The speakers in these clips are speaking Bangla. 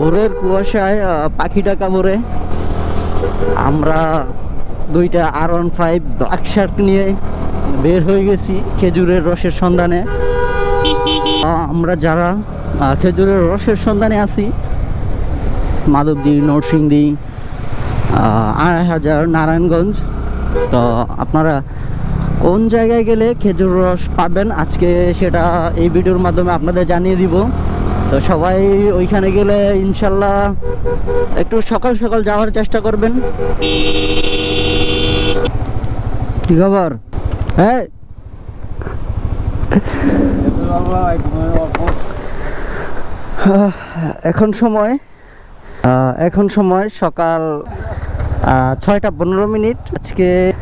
ভোরের কুয়াশায় পাখি ডাকা ভোরে। আমরা দুইটা আর ওয়ান ফাইভ ব্ল্যাক শার্ট নিয়ে বের হয়ে গেছি খেজুরের রসের সন্ধানে। আমরা যারা খেজুরের রসের সন্ধানে আছি, মাধবদী, নরসিংদী আড়াই হাজার নারায়ণগঞ্জ, তো আপনারা কোন জায়গায় গেলে খেজুর রস পাবেন, আজকে সেটা এই ভিডিওর মাধ্যমে আপনাদের জানিয়ে দিব। তো সবাই ওইখানে গেলে ইনশাল্লাহ একটু সকাল সকাল যাওয়ার চেষ্টা করবেন। কি খবর? হ্যাঁ? এখন সময় এখন সময় সকাল ছয়টা পনেরো মিনিট। আজকে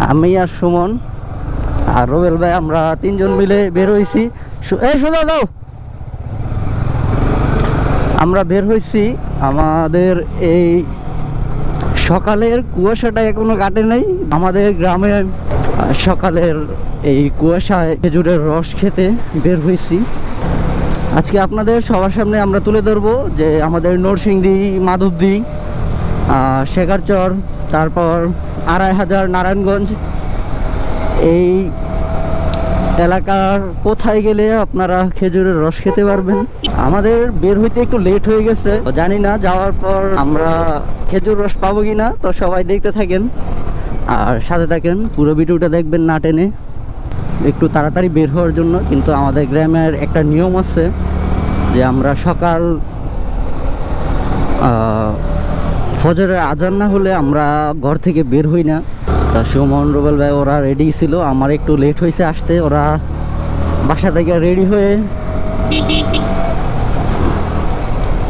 আমি আর সুমন আর রোবেল ভাই আমরা তিনজন মিলে বের হয়েছি। সু- এই সোজা দাও আমরা বের হয়েছি। আমাদের এই সকালের কুয়াশাটা এখনও কাটে নাই। আমাদের গ্রামে সকালের এই কুয়াশায় খেজুরের রস খেতে বের হয়েছি। আজকে আপনাদের সবার সামনে আমরা তুলে ধরবো যে আমাদের নরসিংদী, মাধবদী শেখারচর, তারপর আড়াই হাজার নারায়ণগঞ্জ, এই এলাকার কোথায় গেলে আপনারা খেজুরের রস খেতে পারবেন? আমাদের বের হইতে একটু লেট হয়ে গেছে। জানি না, যাওয়ার পর আমরা খেজুর রস পাবো কিনা, তো সবাই দেখতে থাকেন। আর সাথে থাকেন, পুরো ভিডিওটা দেখবেন না টেনে। একটু তাড়াতাড়ি বের হওয়ার জন্য, কিন্তু আমাদের গ্রামের একটা নিয়ম আছে যে আমরা সকাল ফজরের আজান না হলে আমরা ঘর থেকে বের হই না। তা সুমন রুবেল ভাই, ওরা রেডি ছিল। আমার একটু লেট হয়েছে আসতে। ওরা বাসা থেকে রেডি হয়ে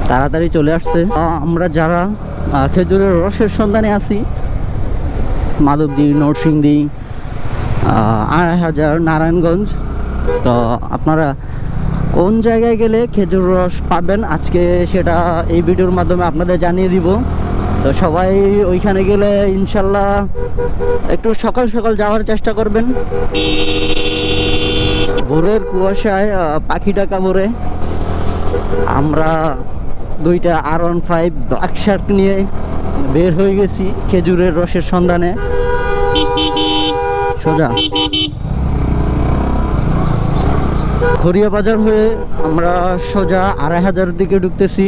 তাড়াতাড়ি চলে আসছে। আমরা যারা খেজুরের রসের সন্ধানে আছি মাধবদী নরসিংদী আড়াই হাজার নারায়ণগঞ্জ, তো আপনারা কোন জায়গায় গেলে খেজুর রস পাবেন, আজকে সেটা এই ভিডিওর মাধ্যমে আপনাদের জানিয়ে দিব। তো সবাই ওইখানে গেলে ইনশাল্লাহ একটু সকাল সকাল যাওয়ার চেষ্টা করবেন। ভোরের কুয়াশায় পাখি ডাকা ভোরে আমরা দুইটা আর ওয়ান ফাইভ ব্ল্যাক শার্ট নিয়ে বের হয়ে গেছি খেজুরের রসের সন্ধানে। সোজা। খড়িয়া বাজার হয়ে আমরা সোজা আড়াই হাজার দিকে ঢুকতেছি।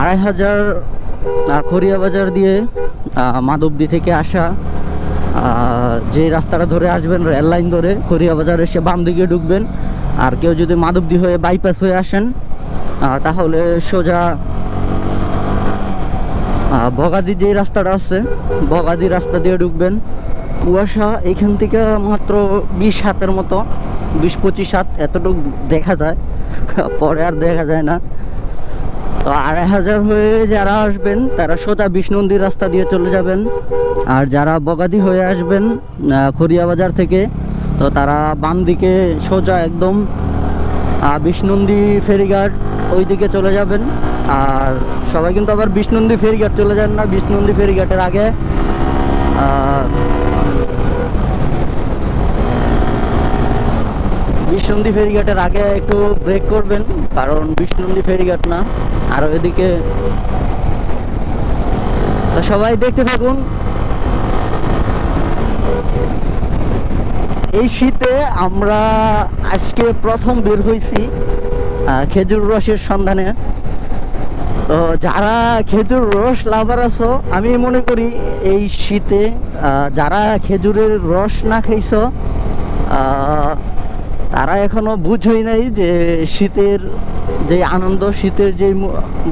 আড়াই হাজার খড়িয়া বাজার দিয়ে মাধবদী থেকে আসা যে রাস্তাটা ধরে আসবেন, রেল লাইন ধরে, খড়িয়া বাজার এসে বাম দিকে ঢুকবেন। আর কেউ যদি মাধবদী হয়ে বাইপাস হয়ে আসেন তাহলে সোজা বগাদি যে রাস্তাটা আছে বগাদি রাস্তা দিয়ে ঢুকবেন। কুয়াশা এখান থেকে মাত্র বিশ হাতের মতো, বিশ পঁচিশ হাত, এতটুকু দেখা যায়। পরে আর দেখা যায় না। তো আড়াই হাজার হয়ে যারা আসবেন, তারা সোজা বিষ্ণুন্দি রাস্তা দিয়ে চলে যাবেন। আর যারা বগাদি হয়ে আসবেন খড়িয়া বাজার থেকে, তো তারা বাম দিকে সোজা একদম বিষ্ণুন্দি ফেরিঘাট ওই দিকে চলে যাবেন। আর সবাই কিন্তু আবার বিষ্ণুন্দি ফেরিঘাট চলে যান না। বিষ্ণুন্দি ফেরিঘাটের আগে বিষ্ণুন্দি ফেরিঘাটের আগে একটু ব্রেক করবেন, কারণ বিষ্ণুন্দি ফেরিঘাট না। আর এদিকে তো সবাই দেখতে থাকুন। এই শীতে আমরা আজকে প্রথম বের হয়েছি খেজুর রসের সন্ধানে। তো যারা খেজুর রস লাভার আছো, আমি মনে করি এই শীতে যারা খেজুরের রস না খাইছো তারা এখনও বুঝই নাই যে শীতের যে আনন্দ, শীতের যে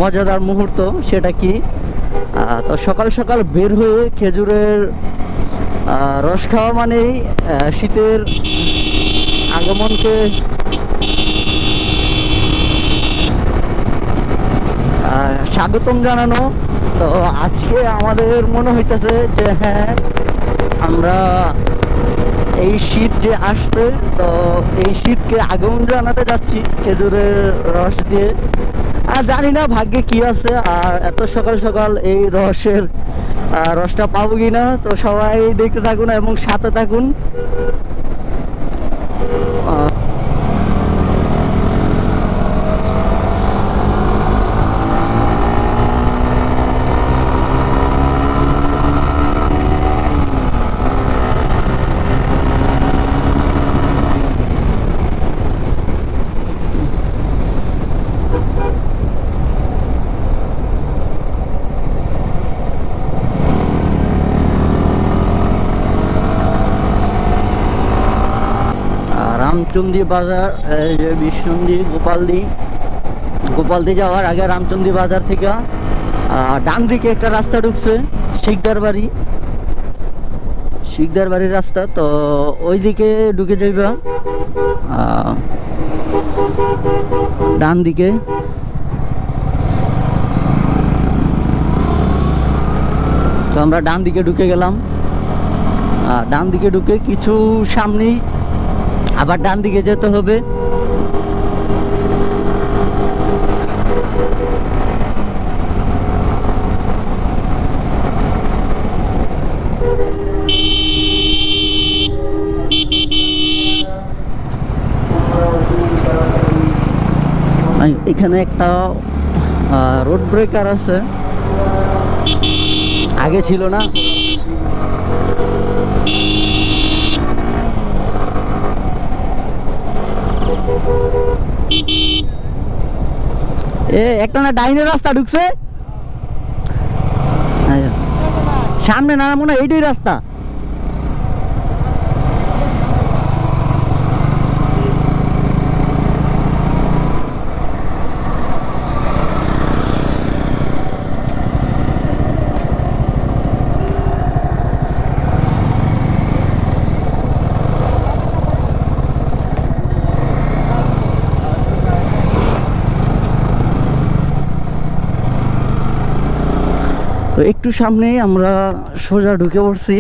মজাদার মুহূর্ত, সেটা কি? তো সকাল সকাল বের হয়ে খেজুরের রস খাওয়া মানেই শীতের আগমনকে স্বাগতম জানানো। তো আজকে আমাদের মনে হইতেছে যে হ্যাঁ আমরা এই শীত যে আসছে, তো এই শীতকে আগমন জানাতে যাচ্ছি খেজুরের রস দিয়ে। আর জানি না ভাগ্যে কি আছে, আর এত সকাল সকাল এই রসের রসটা পাবো কি না তো সবাই দেখতে থাকুন এবং সাথে থাকুন। রামচন্দ্রী বাজার, এই যে বিষ্ণুন্দি, গোপালদি। গোপালদি যাওয়ার আগে রামচন্দ্রী বাজার থেকে ডান দিকে একটা রাস্তা ঢুকছে শিকদার বাড়ি শিকদার বাড়ির রাস্তা, তো ওই দিকে ঢুকে যাইবা। ডান দিকে। তো আমরা ডান দিকে ঢুকে গেলাম। ডান দিকে ঢুকে কিছু সামনেই আবার ডান দিকে যেতে হবে। এখানে একটা রোড ব্রেকার আছে। আগে ছিল না। এ একটা না ডাইনের রাস্তা ঢুকছে আচ্ছা। সামনে না মনে হয় এইটাই রাস্তা তো একটু সামনেই আমরা সোজা ঢুকে পড়ছি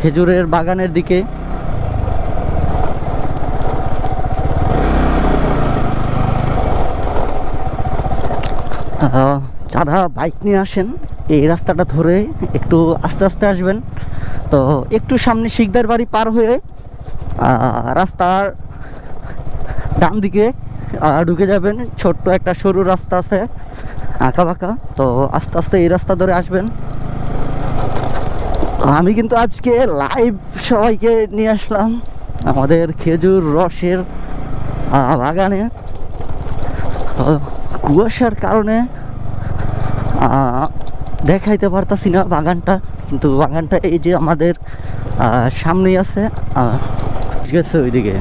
খেজুরের বাগানের দিকে। যারা বাইক নিয়ে আসেন, এই রাস্তাটা ধরে একটু আস্তে আস্তে আসবেন। তো একটু সামনে শিকদার বাড়ি পার হয়ে রাস্তার ডান দিকে ঢুকে যাবেন। ছোট্ট একটা সরু রাস্তা আছে। আঁকা বাঁকা তো আস্তে আস্তে এই রাস্তা ধরে আসবেন। আমি কিন্তু আজকে লাইভ সবাইকে নিয়ে আসলাম, আমাদের খেজুর রসের বাগানে। কুয়াশার কারণে দেখাইতে পারতাছি না বাগানটা, কিন্তু বাগানটা এই যে আমাদের সামনেই আছে গেছে ওইদিকে।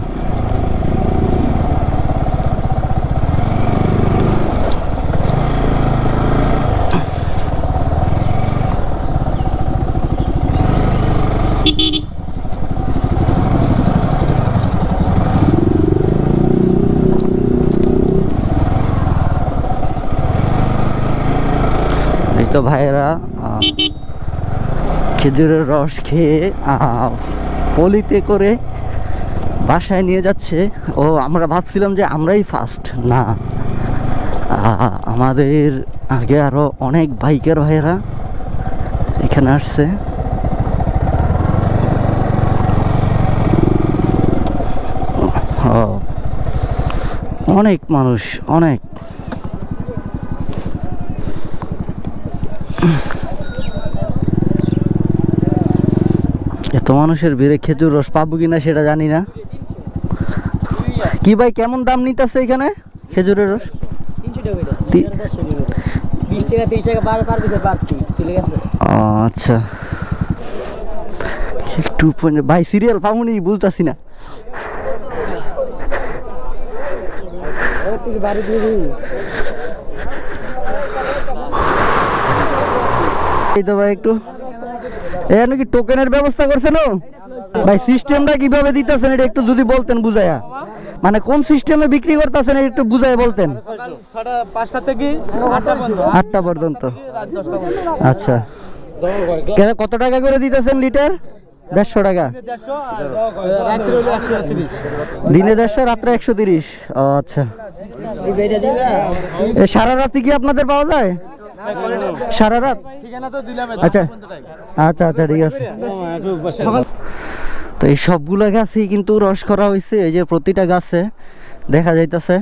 তো ভাইয়েরা খেজুরের রস খেয়ে পলিতে করে বাসায় নিয়ে যাচ্ছে। ও, আমরা ভাবছিলাম যে আমরাই ফার্স্ট না। আমাদের আগে আরও অনেক বাইকের ভাইয়েরা এখানে আসছে। অনেক মানুষ, অনেক। এত মানুষের ভিড়ে খেজুর রস পাবো কিনা সেটা জানি না। কি ভাই কেমন দাম নিতেছে এখানে খেজুরের রস? আচ্ছা। একটু ভাই সিরিয়াল পাবনি বুঝতেছি না। বাড়ি দিয়ে দিই এই তো ভাই একটু। এ নাকি টোকেনের ব্যবস্থা ভাই দিতেছেন এটা একটু যদি বলতেন মানে কোন সিস্টেমে বিক্রি করতেছেন একটু বুঝায় বলতেন। আটটা পর্যন্ত। আচ্ছা। কে- কত টাকা করে দিতেছেন লিটার দেড়শো টাকা। দিনে দেড়শো, রাত্রে একশো তিরিশ। আচ্ছা। সারা রাতে কি আপনাদের পাওয়া যায়? সারা রাত তো আচ্ছা। আচ্ছা আচ্ছা ঠিক আছে। তো এই সবগুলো গাছই কিন্তু রস করা হয়েছে এই যে প্রতিটা গাছে দেখা যাইতেছে।